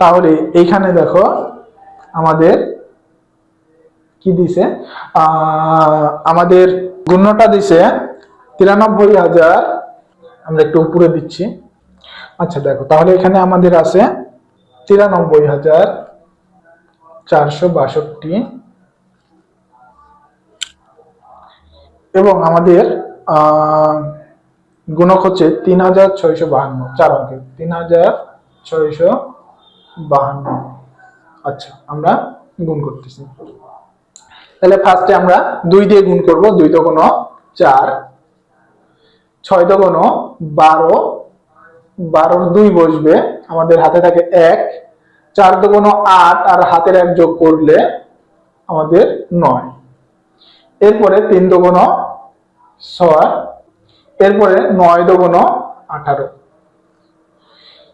তাহলে এইখানে দেখো আমাদের কি দিছে? আমাদের গুণ্যটা দিছে তিরানব্বই হাজার। আমরা একটু উপরে দিচ্ছি। আচ্ছা দেখো, তাহলে এখানে আমাদের আছে তিরানব্বই হাজার চারশো বাষট্টি। এবং আমাদের গুণক হচ্ছে তিন হাজার ছয়শো বাহান্ন। চার অঙ্কের। তিন হাজার ছয়শো বাহান্ন। আচ্ছা আমরা গুণ করতেছি। তাহলে ফার্স্টে আমরা দুই দিয়ে গুণ করব, দুই দোকান চার, ছয় দোকান বারো, বারোর দুই বসবে, আমাদের হাতে থাকে এক, চার দোকান আট, আর হাতের এক যোগ করলে আমাদের নয়। এরপরে তিন দোকান ছয়, এরপরে নয় দোকান আঠারো।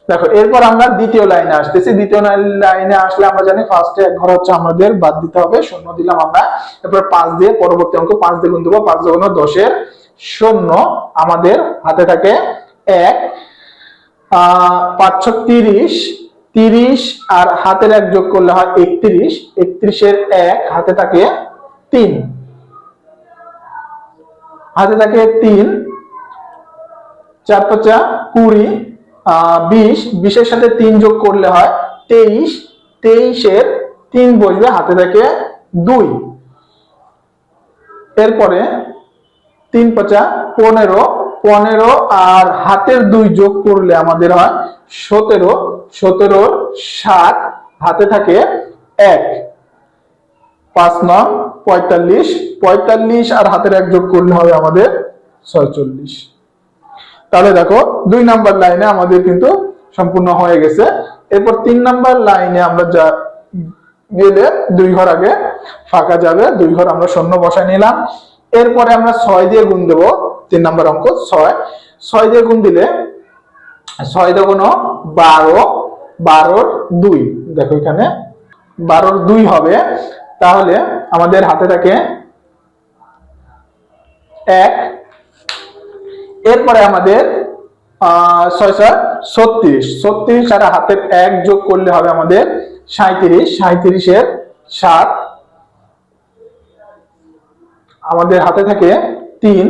দেখো, এরপর আমরা দ্বিতীয় লাইনে আসতেছি। দ্বিতীয় লাইনে আসলে আমরা জানি ফার্স্টে এক ঘর হচ্ছে আমাদের বাদ দিতে হবে, শূন্য দিলাম আমরা। এরপর পাঁচ দিয়ে পরবর্তী অঙ্ক, পাঁচ দিয়ে গুণ দেবো, পাঁচ দোকান দশের শূন্য আমাদের হাতে থাকে এক পাঁচশো তিরিশ তিরিশ আর হাতের এক যোগ করলে হয় একত্রিশ, একত্রিশের এক হাতে থাকে তিন। হাতে থাকে তিন, চার পাঁচা কুড়ি বিশ, বিশের সাথে তিন যোগ করলে হয় তেইশ, তেইশের তিন বসবে হাতে থাকে দুই। এরপরে তিন পাঁচা পনেরো পনেরো আর হাতের দুই যোগ করলে আমাদের হয় সতেরো, সতেরোর সাত হাতে থাকে এক। পাঁচ নং, পঁয়তাল্লিশ পঁয়তাল্লিশ আর হাতের এক যোগ করলে হবে আমাদের ছয়চল্লিশ। তাহলে দেখো, দুই নাম্বার লাইনে আমাদের কিন্তু সম্পূর্ণ হয়ে গেছে। এরপর তিন নাম্বার লাইনে আমরা যা গেলে দুই ঘর আগে ফাঁকা যাবে, দুই ঘর আমরা শূন্য বসায় নিলাম। এরপরে আমরা ছয় দিয়ে গুণ দেবো, তিন নাম্বার অঙ্ক, ছয়। ছয় দিয়ে গুণ দিলে ছয় দেগুণ বারো, বারোর দুই। দেখো এখানে, বারোর দুই হবে। তাহলে আমাদের হাতে থাকে এক এরপরে আমাদের ছয় ছয়, ছত্রিশ। ছত্রিশ আর হাতের এক যোগ করলে হবে আমাদের সাঁত্রিশ সাঁত্রিশের সাত। আমাদের হাতে থাকে তিন।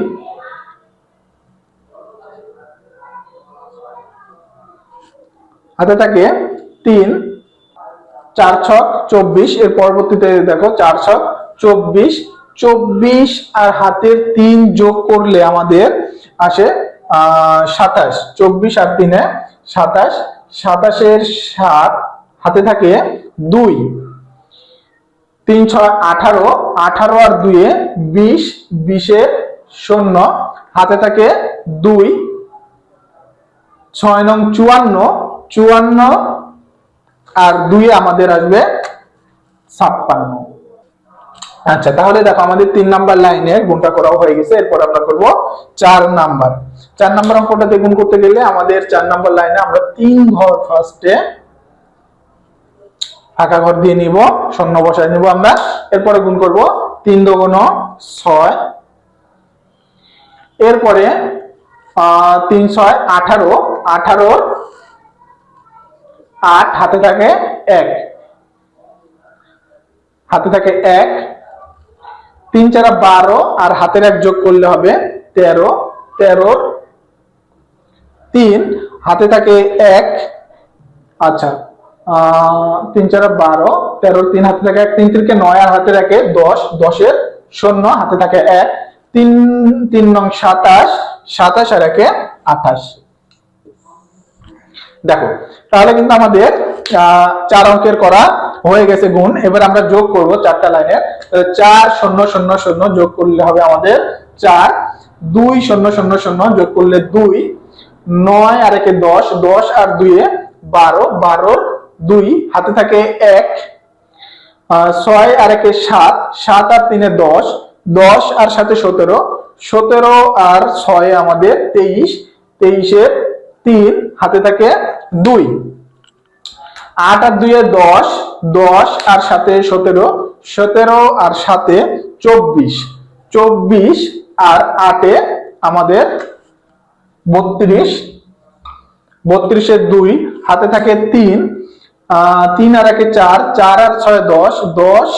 হাতে থাকে তিন। চার ছক চব্বিশ। এর পরবর্তীতে দেখো, চার ছক চব্বিশ। চব্বিশ আর হাতের তিন যোগ করলে আমাদের আসে সাতাশ। চব্বিশ আর তিনে সাতাশ, সাতাশের সাত হাতে থাকে দুই। তিন ছয় আঠারো আঠারো আর দুয়ে বিশ, বিশের শূন্য হাতে থাকে দুই। ছয় নং চুয়ান্ন চুয়ান্ন আর দুইয়ে আমাদের আসবে ছাপ্পান্ন। আচ্ছা তাহলে দেখো আমাদের তিন নাম্বার লাইনে গুণটা করাও হয়ে গেছে, এরপর আমরা করব চার নাম্বার। চার নাম্বার অঙ্কটাতে গুণ করতে গেলে আমাদের চার নাম্বার লাইনে আমরা তিন ঘর ফার্স্টে ফাঁকা ঘর দিয়ে নিব শূন্য বসায় নিব আমরা, এরপরে গুণ করব তিন দগুণ ছয়। এরপরে তিন ছয় আঠারো আঠারোর আট, হাতে থাকে এক। হাতে থাকে এক তিন চারা বারো আর হাতের এক যোগ করলে হবে তেরো। তেরোর তিন হাতে থাকে এক। আচ্ছা তিন চারা বারো তেরোর তিন হাতে থাকে এক। তিন তিনকে নয় আর হাতে থাকে দশ। দশের শূন্য হাতে থাকে এক। তিন তিন নং সাতাশ সাতাশ আর একে আঠাশ। দেখো তাহলে কিন্তু আমাদের আহ, চার অঙ্কের করা হয়ে গেছে গুণ। এবার আমরা যোগ করব চারটা লাইনে। চার শূন্য শূন্য শূন্য যোগ করলে হবে আমাদের চার। দুই শূন্য শূন্য শূন্য যোগ করলে দুই। নয় আর একে দশ। দশ আর দুইয়ে বারো। বারোর দুই। হাতে থাকে এক। ছয় আর একে সাত। সাত আর তিনে দশ। দশ আর সাথে সতেরো। সতেরো আর ছয় আমাদের তেইশ। তেইশের তিন। হাতে থাকে দুই। আট আর দুইয়ে দশ দশ আর সাথে সতেরো সতেরো আর সাথে চব্বিশ। চব্বিশ আর আটে আমাদের বত্রিশ। বত্রিশের দুই, হাতে থাকে তিন। তিন আর একে চার চার আর ছয় দশ দশ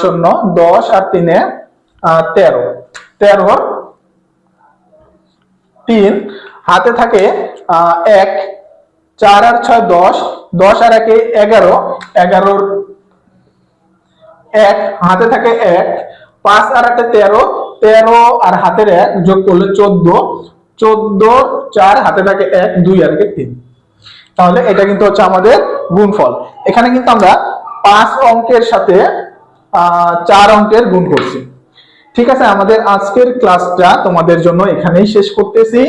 শূন্য, দশ আর তিনে তেরো। তেরো তিন। হাতে থাকে এক, চার আর ছয় দশ দশ আর একে এগারো, এগারোর এক, হাতে থাকে এক, পাঁচ আর আটে তেরো তেরো আর হাতের এক যোগ করলে চোদ্দ চোদ্দ চার, হাতে থাকে এক, দুই আর তিন। তাহলে এটা কিন্তু হচ্ছে আমাদের গুণফল। এখানে কিন্তু আমরা পাঁচ অঙ্কের সাথে চার অঙ্কের গুণ করছি। ঠিক আছে, আমাদের আজকের ক্লাসটা তোমাদের জন্য এখানেই শেষ করতেছি।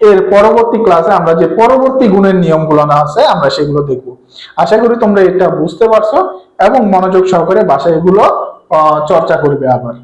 এর পরবর্তী ক্লাসে আমরা যে পরবর্তী গুণের নিয়মগুলো না আছে, আমরা সেগুলো দেখব। আশা করি তোমরা এটা বুঝতে পারছ এবং মনোযোগ সহকারে বাসায় এগুলো চর্চা করবে আবার।